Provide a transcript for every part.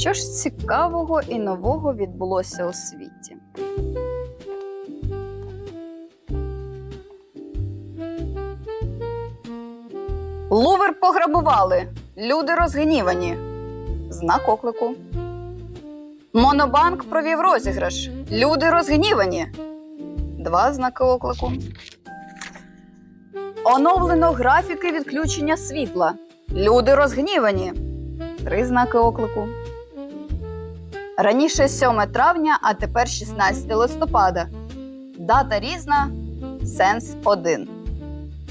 Що ж цікавого і нового відбулося у світі? Лувер пограбували. Люди розгнівані. Знак оклику. Монобанк провів розіграш. Люди розгнівані. Два знаки оклику. Оновлено графіки відключення світла. Люди розгнівані. Три знаки оклику. Раніше 7 травня, а тепер 16 листопада. Дата різна, сенс один.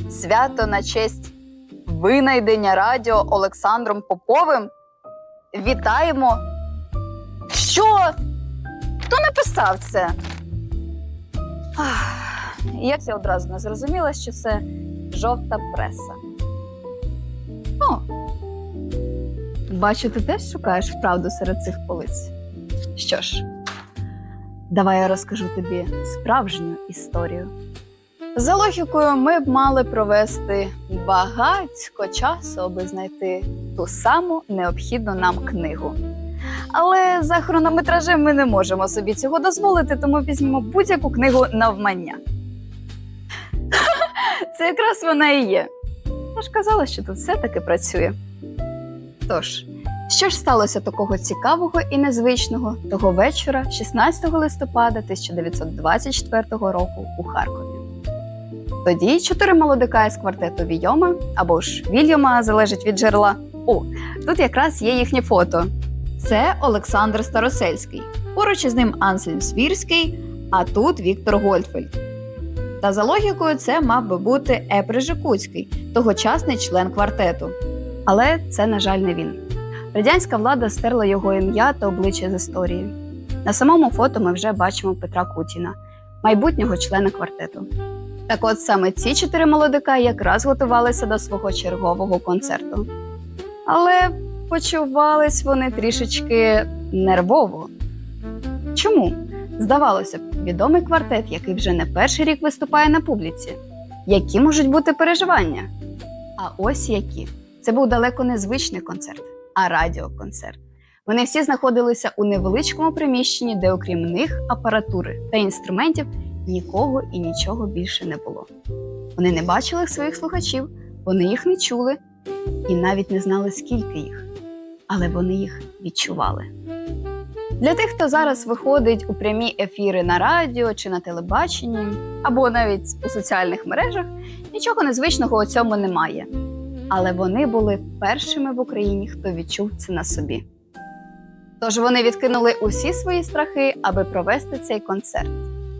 Свято на честь винайдення радіо Олександром Поповим. Вітаємо. Що? Хто написав це? Ах, Як я одразу не зрозуміла, що це жовта преса. О, бачу, ти теж шукаєш правду серед цих полиць. Що ж, давай я розкажу тобі справжню історію. За логікою, ми б мали провести багатько часу, аби знайти ту саму необхідну нам книгу. Але за хронометражем ми не можемо собі цього дозволити, тому візьмемо будь-яку книгу навмання. Це якраз вона і є. Я ж казала, що тут все таки працює. Тож, що ж сталося такого цікавого і незвичного того вечора, 16 листопада 1924 року у Харкові? Тоді чотири молодика із квартету Війома або ж Вільяма залежить від джерела. О, тут якраз є їхнє фото. Це Олександр Старосельський. Поруч із ним Ансельм Свірський, а тут Віктор Гольдфельд. Та за логікою, це мав би бути Епре Жикуцький, тогочасний член квартету. Але це, на жаль, не він. Радянська влада стерла його ім'я та обличчя з історії. На самому фото ми вже бачимо Петра Кутіна, майбутнього члена квартету. Так от саме ці чотири молодика якраз готувалися до свого чергового концерту. Але почувались вони трішечки нервово. Чому? Здавалося б, відомий квартет, який вже не перший рік виступає на публіці. Які можуть бути переживання? А ось які. Це був далеко незвичний концерт, а радіоконцерт. Вони всі знаходилися у невеличкому приміщенні, де, окрім них, апаратури та інструментів, нікого і нічого більше не було. Вони не бачили своїх слухачів, вони їх не чули і навіть не знали, скільки їх, але вони їх відчували. Для тих, хто зараз виходить у прямі ефіри на радіо чи на телебаченні, або навіть у соціальних мережах, нічого незвичного у цьому немає. Але вони були першими в Україні, хто відчув це на собі. Тож вони відкинули усі свої страхи, аби провести цей концерт.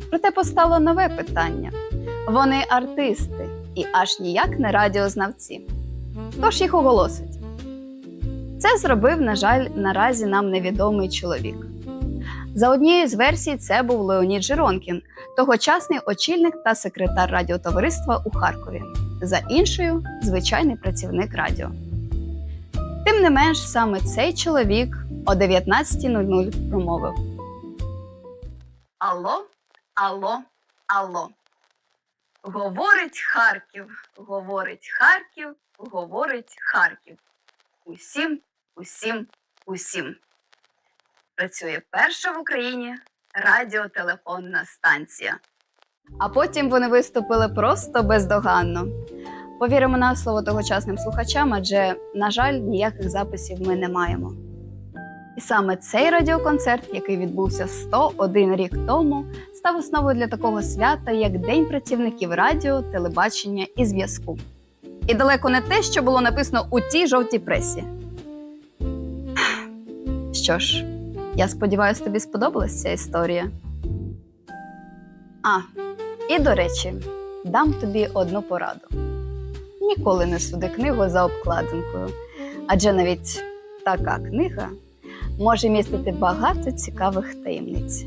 Проте постало нове питання: вони артисти і аж ніяк не радіознавці. Хто ж їх оголосить? Це зробив, на жаль, наразі нам невідомий чоловік. За однією з версій, це був Леонід Жиронкін, тогочасний очільник та секретар радіотовариства у Харкові. За іншою звичайний працівник радіо. Тим не менш, саме цей чоловік о 19.00 промовив: Алло, алло, алло. Говорить Харків, говорить Харків, говорить Харків. Усім, усім, усім. Працює перша в Україні радіотелефонна станція. А потім вони виступили просто бездоганно. Повіримо на слово тогочасним слухачам, адже, на жаль, ніяких записів ми не маємо. І саме цей радіоконцерт, який відбувся 101 рік тому, став основою для такого свята, як День працівників радіо, телебачення і зв'язку. І далеко не те, що було написано у тій жовтій пресі. Що ж, я сподіваюся, тобі сподобалась ця історія. А, і до речі, дам тобі одну пораду: ніколи не суди книгу за обкладинкою, адже навіть така книга може містити багато цікавих таємниць.